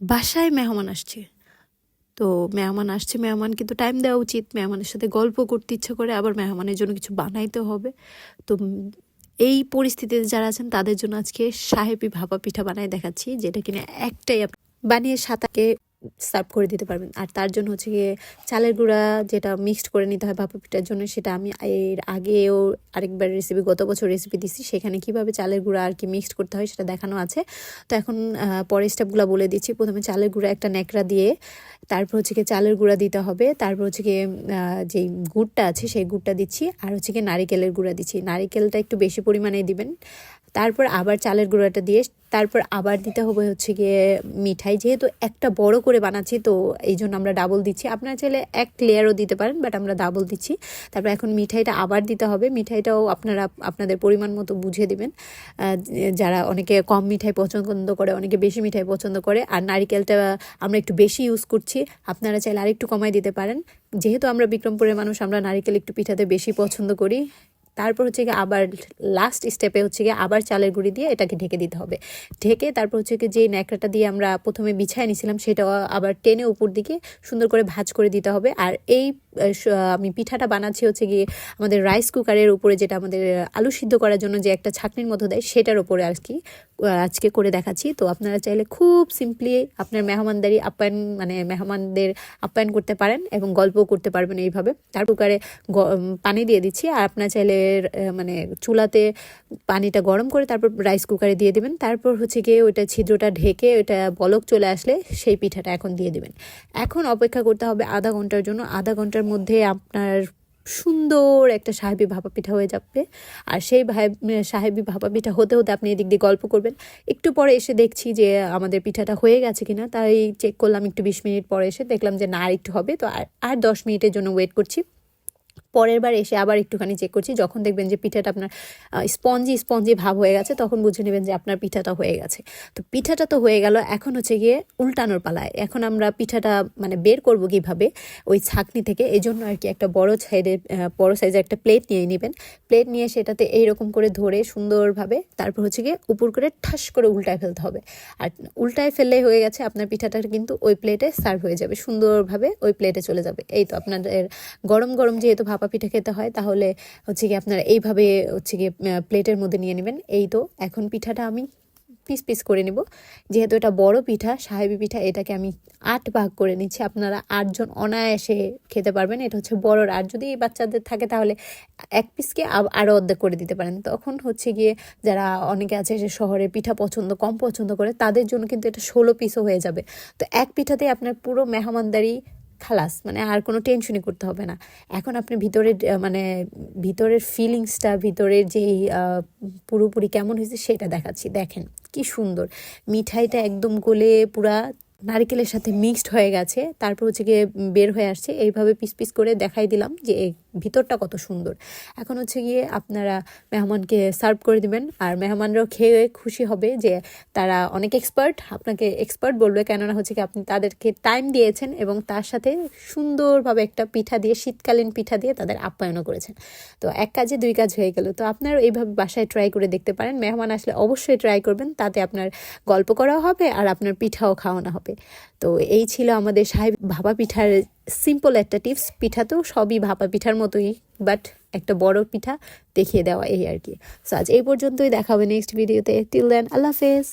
বাসায় মেহমান আসছে। তো মেহমান আসছে মেহমান কিন্তু টাইম দেওয়া উচিত। মেহমানের সাথে গল্প করতে ইচ্ছে করে আবার মেহমানের জন্য কিছু বানাইতে হবে। তো এই পরিস্থিতিতে যারা আছেন, তাদের জন্য আজকে সাহেবি ভাপা পিঠা বানায় দেখাচ্ছি, যেটা কিনা একটাই বানিয়ে সাতাকে সার্ভ করে দিতে পারবেন। আর তার জন্য হচ্ছে গিয়ে চালের গুঁড়া যেটা মিক্সড করে নিতে হয় ভাপা পিঠার জন্য, সেটা আমি এর আগেও আরেকবার রেসিপি গত বছর রেসিপি দিছি। সেখানে কীভাবে চালের গুঁড়া আর কি মিক্সড করতে হয় সেটা দেখানো আছে। তো এখন পরের স্টেপগুলো বলে দিচ্ছি। প্রথমে চালের গুঁড়া একটা ন্যাকড়া দিয়ে তারপর হচ্ছে গিয়ে চালের গুঁড়া দিতে হবে। তারপর হচ্ছে গিয়ে যেই গুড়টা আছে সেই গুড়টা দিচ্ছি। আর হচ্ছে গিয়ে নারিকেলের গুঁড়া দিচ্ছি। নারিকেলটা একটু বেশি পরিমাণে দিবেন। তারপর আবার চালের গুঁড়াটা দিয়ে তারপর আবার দিতে হবে হচ্ছে গিয়ে মিঠাই। যেহেতু একটা বড় করে বানাচ্ছি, তো এই জন্য আমরা ডাবল দিচ্ছি। আপনারা চাইলে এক লেয়ারও দিতে পারেন বাট আমরা ডাবল দিচ্ছি। তারপর এখন মিঠাইটা আবার দিতে হবে। মিঠাইটাও আপনারা, আপনাদের পরিমাণ মতো বুঝে দিবেন। যারা অনেকে কম মিঠাই পছন্দ করে, অনেকে বেশি মিঠাই পছন্দ করে, আর নারিকেলটা আমরা একটু বেশি ইউজ করছি, আপনারা চাইলে আরেকটু কমাই দিতে পারেন। যেহেতু আমরা বিক্রমপুরের মানুষ, আমরা নারিকেল একটু পিঠাতে বেশি পছন্দ করি। তারপর হচ্ছে গিয়ে আবার লাস্ট স্টেপে হচ্ছে গিয়ে আবার চালের গুঁড়ি দিয়ে এটাকে ঢেকে দিতে হবে। ঢেকে তারপর হচ্ছে গিয়ে যে ন্যাকড়াটা দিয়ে আমরা প্রথমে বিছায় নিয়েছিলাম সেটা আবার টেনে উপর দিকে সুন্দর করে ভাজ করে দিতে হবে। আর এই আমি পিঠাটা বানাচ্ছি হচ্ছে গিয়ে আমাদের রাইস কুকারের উপরে যেটা আমাদের আলু সিদ্ধ করার জন্য যে একটা ছাঁকনির মতো দেয় সেটার উপরে আর কি আজকে করে দেখাচ্ছি। তো আপনারা চাইলে খুব সিম্পলি আপনার মেহমানদারি আপ্যায়ন মানে মেহমানদের আপ্যায়ন করতে পারেন এবং গল্পও করতে পারবেন এইভাবে। তার কুকারে পানি দিয়ে দিচ্ছি। আর আপনার চাইলে আহ, মানে চুলাতে পানিটা গরম করে তারপর রাইস কুকারে দিয়ে দেবেন। তারপর হচ্ছে গিয়ে ওইটা ছিদ্রটা ঢেকে ওইটা বলক চলে আসলে সেই পিঠাটা এখন দিয়ে দিবেন। এখন অপেক্ষা করতে হবে আধা ঘণ্টার জন্য। আধা ঘণ্টার মধ্যে আপনার সুন্দর একটা সাহেবি ভাপা পিঠা হয়ে যাবে। আর সেই ভাই- সাহেবি ভাপা পিঠা হতে হতে আপনি এদিক দিয়ে গল্প করবেন। একটু পরে এসে দেখছি যে আমাদের পিঠাটা হয়ে গেছে কিনা তাই চেক করলাম একটু বিশ মিনিট পরে এসে দেখলাম যে না একটু হবে। তো আর আর দশ মিনিটের জন্য ওয়েট করছি। পরের বার এসে আবার একটুখানি চেক করছি। যখন দেখবেন যে পিঠাটা আপনার স্পঞ্জি স্পঞ্জি ভাব হয়ে গেছে, তখন বুঝে নেবেন যে আপনার পিঠাটা হয়ে গেছে। তো পিঠাটা তো হয়ে গেল, এখন হচ্ছে গিয়ে উল্টানোর পালায়। এখন আমরা পিঠাটা মানে বের করব কীভাবে? ওই ছাকনি থেকে। এই জন্য আর কি একটা বড় সাইডের বড় সাইজের একটা প্লেট নিয়ে নেবেন। প্লেট নিয়ে সেটাতে এইরকম করে ধরে সুন্দরভাবে তারপর হচ্ছে গিয়ে উপর করে ঠাস করে উল্টায় ফেলতে হবে। আর উল্টায় ফেললেই হয়ে গেছে, আপনার পিঠাটা কিন্তু ওই প্লেটে সার্ভ হয়ে যাবে। সুন্দরভাবে ওই প্লেটে চলে যাবে। এই তো আপনাদের গরম গরম যেহেতু ভাপা পিঠা খেতে হয়, তাহলে হচ্ছে কি আপনারা এইভাবে হচ্ছে কি প্লেটের মধ্যে নিয়ে নেবেন। এই তো, এখন পিঠাটা আমি পিস পিস করে নিব। যেহেতু এটা বড় পিঠা, সাহেবি পিঠা, এটাকে আমি আট ভাগ করে নিচ্ছি। আপনারা আটজন অনায়াসে খেতে পারবেন। এটা হচ্ছে বড়র। আর যদি বাচ্চাদের থাকে, তাহলে এক পিসকে আরও অর্ধেক করে দিতে পারেন। তখন হচ্ছে গিয়ে যারা অনেকে আছে যে শহরে পিঠা পছন্দ, কম পছন্দ করে, তাদের জন্য কিন্তু এটা ষোলো পিসও হয়ে যাবে। তো এক পিঠাতে আপনার পুরো মেহমানদারি খালাস মানে আর কোনো টেনশনই করতে হবে না। এখন আপনি ভিতরের মানে ভিতরের ফিলিংসটা ভিতরের যেই পুরোপুরি কেমন হয়েছে সেটা দেখাচ্ছি। দেখেন কি সুন্দর। মিঠাইটা একদম গোলে পুরা নারকেলের সাথে মিক্সড হয়ে গেছে। তারপর হচ্ছে গিয়ে বের হয়ে আসছে। এইভাবে পিস পিস করে দেখাই দিলাম যে ভিতরটা কত সুন্দর। এখন হচ্ছে গিয়ে আপনারা মেহমানকে সার্ভ করে দিবেন আর মেহমানরাও খেয়ে খুশি হবে যে তারা অনেক এক্সপার্ট আপনাকে এক্সপার্ট বলবে কেননা হচ্ছে কি আপনি তাদেরকে টাইম দিয়েছেন এবং তার সাথে সুন্দরভাবে একটা পিঠা দিয়ে, শীতকালীন পিঠা দিয়ে তাদের আপ্যায়নও করেছেন। তো এক কাজে দুই কাজ হয়ে গেল। তো আপনারা এইভাবে বাসায় ট্রাই করে দেখতে পারেন। মেহমান আসলে অবশ্যই ট্রাই করবেন, তাতে আপনার গল্প করাও হবে আর আপনার পিঠাও খাওয়ানো হবে। তো এই ছিল আমাদের সাহেব ভাপা পিঠার সিম্পল একটা টিপস পিঠা তো সবই ভাপা পিঠার মতোই বাট একটা বড় পিঠা দেখিয়ে দেওয়া এই আর কি। সো আজ এই পর্যন্তই দেখাবে নেক্সট ভিডিওতে টিল দেন আল্লাহ হাফেজ।